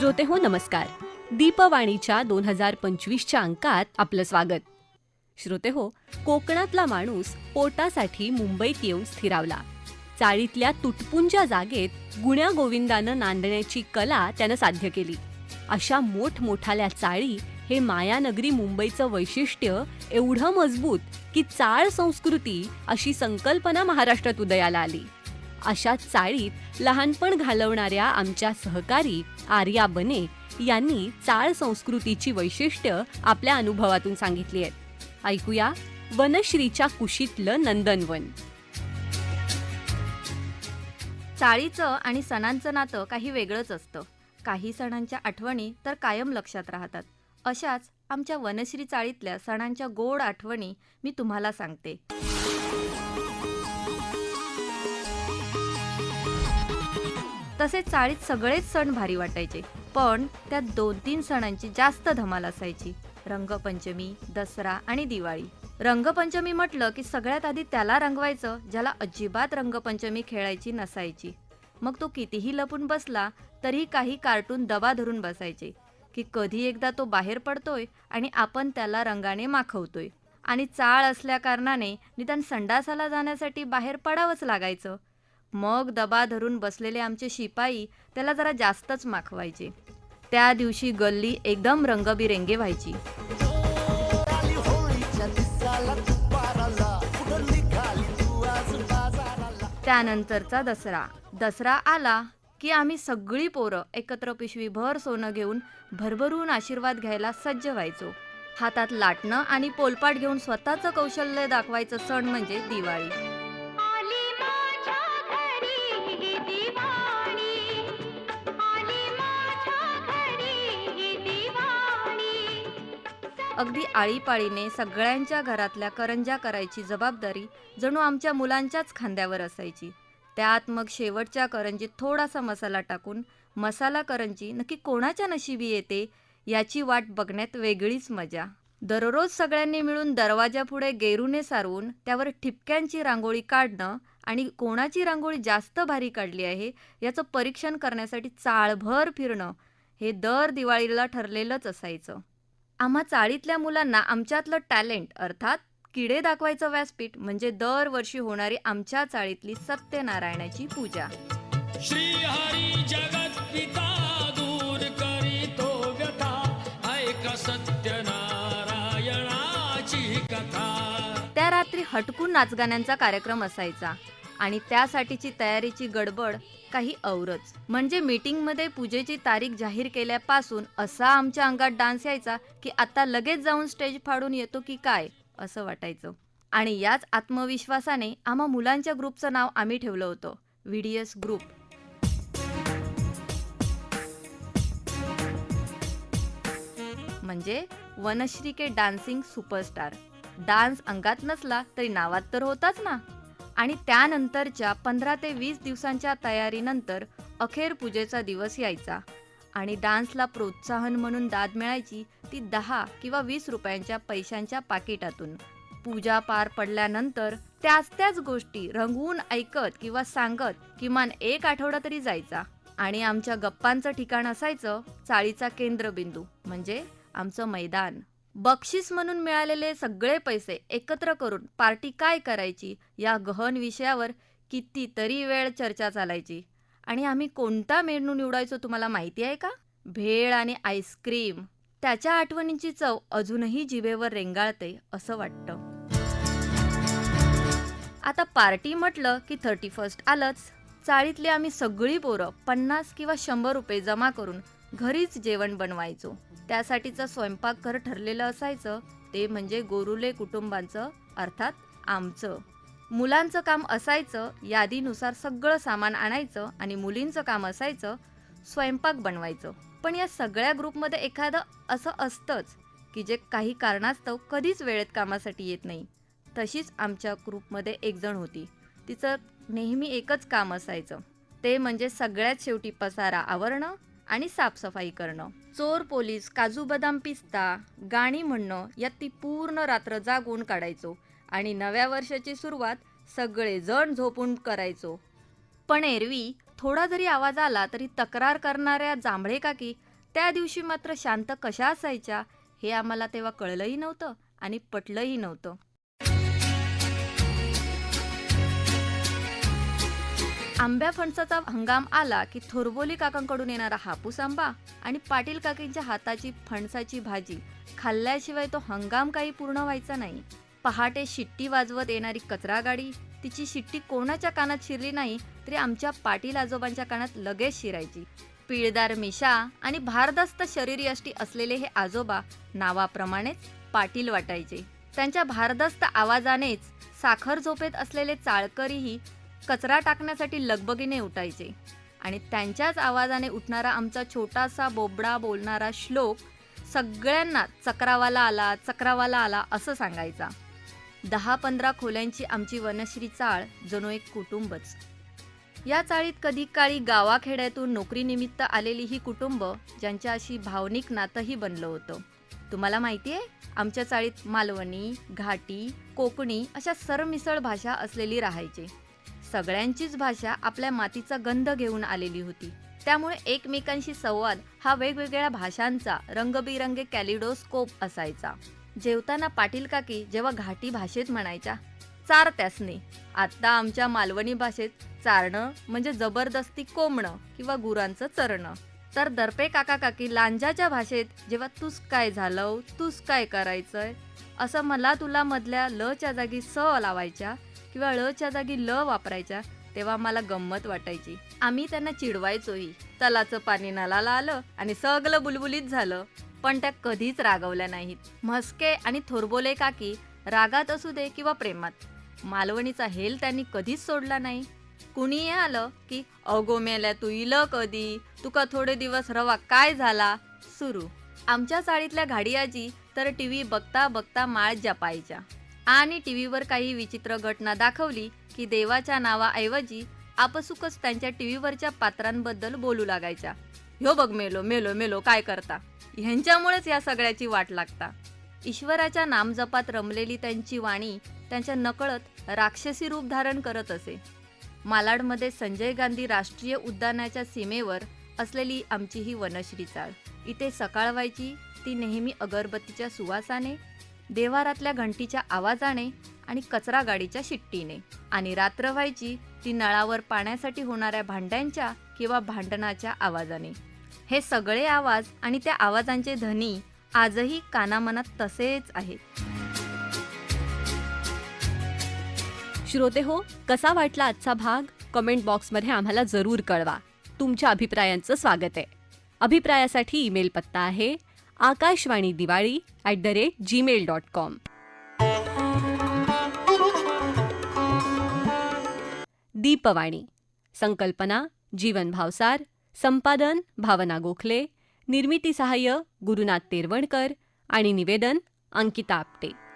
श्रोते हो नमस्कार. दीपवाणीच्या दोन हजार पंचवीसच्या अंकात आपलं स्वागत. श्रोते हो कोकणातला माणूस पोटासाठी मुंबईत येऊन स्थिरावला. चाळीतल्या तुटपुंच्या जागेत गुण्या गोविंदानं नांदण्याची कला त्यानं साध्य केली. अशा मोठमोठाल्या चाळी हे मायानगरी मुंबईचं वैशिष्ट्य एवढं मजबूत की चाळ संस्कृती अशी संकल्पना महाराष्ट्रात उदयाला आली. अशा चाळीत लहानपण घालवणाऱ्या आमच्या सहकारी आर्या बने यांनी चाळ संस्कृतीची वैशिष्ट्य आपल्या अनुभवातून सांगितली आहेत. ऐकूया वनश्रीच्या कुशीतलं नंदनवन. चाळीचं आणि सणांचं नातं काही वेगळंच असतं. काही सणांच्या आठवणी तर कायम लक्षात राहतात. अशाच आमच्या वनश्री चाळीतल्या सणांच्या गोड आठवणी मी तुम्हाला सांगते. तसे चाळीत सगळेच सण भारी वाटायचे. पण त्यात दोन तीन सणांची जास्त धमाल असायची. रंगपंचमी दसरा आणि दिवाळी. रंगपंचमी म्हटलं की सगळ्यात आधी त्याला रंगवायचं ज्याला अजिबात रंगपंचमी खेळायची नसायची. मग तो कितीही लपून बसला तरी काही कार्टून दबा धरून बसायचे. की कधी एकदा तो बाहेर पडतोय आणि आपण त्याला रंगाने माखवतोय. आणि चाळ असल्या कारणाने निदान संडासाला जाण्यासाठी बाहेर पडावंच लागायचं. मग दबा धरून बसलेले आमचे शिपाई त्याला जरा जास्तच माखवायचे. त्या दिवशी गल्ली एकदम रंगबिरंगी व्हायची. त्यानंतरचा दसरा. दसरा आला की आम्ही सगळी पोरं एकत्र पिशवीभर सोनं घेऊन भरभरून आशीर्वाद घ्यायला सज्ज व्हायचो. हातात लाटणं आणि पोलपाट घेऊन स्वतःचं कौशल्य दाखवायचं सण म्हणजे दिवाळी. अगदी आळीपाळीने सगळ्यांच्या घरातल्या करंजा करायची जबाबदारी जणू आमच्या मुलांच्याच खांद्यावर असायची. त्यात मग शेवटच्या करंजीत थोडासा मसाला टाकून मसाला करंजी नक्की कोणाच्या नशिबी येते याची वाट बघण्यात वेगळीच मजा. दररोज सगळ्यांनी मिळून दरवाजापुढे गेरूने सारवून त्यावर ठिपक्यांची रांगोळी काढणं आणि कोणाची रांगोळी जास्त भारी काढली आहे याचं परीक्षण करण्यासाठी चाळभर फिरणं हे दर दिवाळीला ठरलेलंच असायचं. आम्हा चाळीतल्या मुलांना आमच्यातलं टॅलेंट अर्थात किडे दाखवायचं व्यासपीठ म्हणजे दरवर्षी होणारी आमच्या चाळीतली सत्यनारायणाची पूजा. श्रीहरी जगत पिता दूर करीतो व्यथा ऐक सत्यनारायणाची कथा. त्या रात्री हटकून नाचगाण्यांचा कार्यक्रम असायचा. आणि त्यासाठीची तयारीची गडबड काही औरच. म्हणजे मीटिंगमध्ये पूजेची तारीख जाहीर केल्यापासून असा आमच्या अंगात डान्स यायचा की आता लगेच जाऊन स्टेज फाडून येतो की काय असं वाटायचं. आणि याच आत्मविश्वासाने आम्हा मुलांच्या ग्रुपचं नाव आम्ही ठेवलं होतं व्हिडीएस ग्रुप. म्हणजे Vanashree K dancing superstar. Dance अंगात नसला तरी नावात तर होताच ना. आणि त्यानंतरच्या पंधरा ते वीस दिवसांच्या तयारीनंतर अखेर पूजेचा दिवस यायचा. आणि डान्सला प्रोत्साहन म्हणून दाद मिळायची ती दहा किंवा वीस रुपयांच्या पैशांच्या पाकिटातून. पूजा पार पडल्यानंतर त्याच त्याच गोष्टी रंगवून ऐकत किंवा सांगत किमान एक आठवडा तरी जायचा. आणि आमच्या गप्पांचं ठिकाण असायचं चाळीचा केंद्रबिंदू म्हणजे आमचं मैदान. बक्षीस म्हणून मिळालेले सगळे पैसे एकत्र करून पार्टी काय करायची या गहन विषयावर कितीतरी वेळ चर्चा चालायची. आणि आम्ही कोणता मेनू निवडायचो तुम्हाला माहिती आहे का? भेळ आणि आईस्क्रीम. त्याच्या आठवणींची चव अजूनही जिभेवर रेंगाळते असं वाटतं. आता पार्टी म्हटलं की थर्टी फर्स्ट आलंच. चाळीतली आम्ही सगळी पोरं पन्नास किंवा शंभर रुपये जमा करून घरीच जेवण बनवायचो. त्यासाठीचं स्वयंपाकघर ठरलेलं असायचं ते म्हणजे गोरुले कुटुंबांचं अर्थात आमचं. मुलांचं काम असायचं यादीनुसार सगळं सामान आणायचं आणि मुलींचं काम असायचं स्वयंपाक बनवायचं. पण या सगळ्या ग्रुपमध्ये एखादं असं असतंच की जे काही कारणास्तव कधीच वेळेत कामासाठी येत नाही. तशीच आमच्या ग्रुपमध्ये एक जण होती. तिचं नेहमी एकच काम असायचं. ते म्हणजे सगळ्यात शेवटी पसारा आवरणं आणि साफसफाई करणं. चोर पोलीस काजू बदाम पिस्ता गाणी म्हणणं यात ती पूर्ण रात्र जागून काढायचो. आणि नव्या वर्षाची सुरुवात सगळे जण झोपून करायचो. पण एरवी थोडा जरी आवाज आला तरी तक्रार करणाऱ्या जांभळे काकी त्या दिवशी मात्र शांत कशा असायच्या हे आम्हाला तेव्हा कळलंही नव्हतं आणि पटलंही नव्हतं. आंब्या फणसाचा हंगाम आला की थोरबोली काकांकडून येणारा हापूस आंबा आणि पाटील काकींच्या हाताची फणसाची भाजी खाल्ल्याशिवाय तो हंगाम काही पूर्ण व्हायचा नाही. पहाटे शिट्टी वाजवत येणारी कचरा गाडी तिची शिट्टी कोणाच्या कानात शिरली नाही तरी आमच्या पाटील आजोबांच्या कानात लगेच शिरायची. पिळदार मिशा आणि भारदस्त शरीरयष्टी असलेले हे आजोबा नावाप्रमाणेच पाटील वाटायचे. त्यांच्या भारदस्त आवाजानेच साखर झोपेत असलेले चाळकरीही कचरा टाकण्यासाठी लगबगीने उठायचे. आणि त्यांच्याच आवाजाने उठणारा आमचा छोटासा बोबडा बोलणारा श्लोक सगळ्यांना चक्रावाला आला चक्रावाला आला असं सांगायचा. दहा पंधरा खोल्यांची आमची वनश्री चाळ जणू एक कुटुंबच. या चाळीत कधी काळी गावाखेड्यातून नोकरीनिमित्त आलेली ही कुटुंब ज्यांच्याशी भावनिक नातंही बनलं होतं. तुम्हाला माहिती आहे आमच्या चाळीत मालवणी घाटी कोकणी अशा सरमिसळ भाषा असलेली राहायची. सगळ्यांचीच भाषा आपल्या मातीचा गंध घेऊन आलेली होती. त्यामुळे एकमेकांशी संवाद हा वेगवेगळ्या भाषांचा रंगबिरंगे कॅलिडोस्कोप असायचा. जेवताना पाटील काकी जेव्हा घाटी भाषेत म्हणायच्या चार त्यासने. आत्ता आमच्या मालवणी भाषेत चारणं म्हणजे जबरदस्ती कोंबणं किंवा गुरांचं चरणं. तर दर्पे काका काकी लांजाच्या भाषेत जेव्हा तूस काय झालं तूस काय करायचंय? असं मला तुला मधल्या लच्या जागी स लावायच्या किंवा ळच्या जागी ल वापरायच्या तेव्हा मला गंमत वाटायची. आम्ही त्यांना चिडवायचोही. तलाचं पाणी नलाला आलं आणि सगळं बुलबुलीत झालं. पण त्या कधीच रागवल्या नाहीत. म्हस्के आणि थोरबोले काकी रागात असू दे किंवा प्रेमात. मालवणीचा हेल त्यांनी कधीच सोडला नाही. कुणीही आलं की अगो मेल्या तू इल कधी? तुका थोडे दिवस रवा काय झाला? सुरू. आमच्या चाळीतल्या घाडियाजी तर टी व्ही बघता बघता माळ जपायच्या. आणि टी व्हीवर काही विचित्र घटना दाखवली की देवाच्या नावाऐवजी आपसुकच त्यांच्या टीव्हीवरच्या पात्रांबद्दल बोलू लागायच्या. ह्यो बघ मेलो मेलो मेलो काय करता? ह्यांच्यामुळेच या सगळ्याची वाट लागता. ईश्वराच्या नामजपात रमलेली त्यांची वाणी त्यांच्या नकळत राक्षसी रूप धारण करत असे. मालाडमध्ये संजय गांधी राष्ट्रीय उद्यानाच्या सीमेवर असलेली आमची ही वनश्री चाळ इथे सकाळ व्हायची ती नेहमी अगरबत्तीच्या सुवासाने देवारातल्या घंटीच्या आवाजाने आणि कचरा गाडीच्या शिट्टीने. आणि रात्र व्हायची ती नळावर पाण्यासाठी होणाऱ्या भांड्यांच्या किंवा भांडणाच्या आवाजाने. हे सगळे आवाज आणि त्या आवाजांचे ध्वनी आजही कानामनात तसेच आहेत. श्रोते हो कसा वाटला आजचा भाग? कमेंट बॉक्समध्ये आम्हाला जरूर कळवा. तुमच्या अभिप्रायांचं स्वागत आहे. अभिप्रायासाठी ईमेल पत्ता आहे Akashvani Diwali at the rate gmail dot com Deepvani संकल्पना जीवन भावसार संपादन भावना गोखले निर्मिती सहाय्य गुरुनाथ तेरवणकर आणि निवेदन अंकिता आपटे.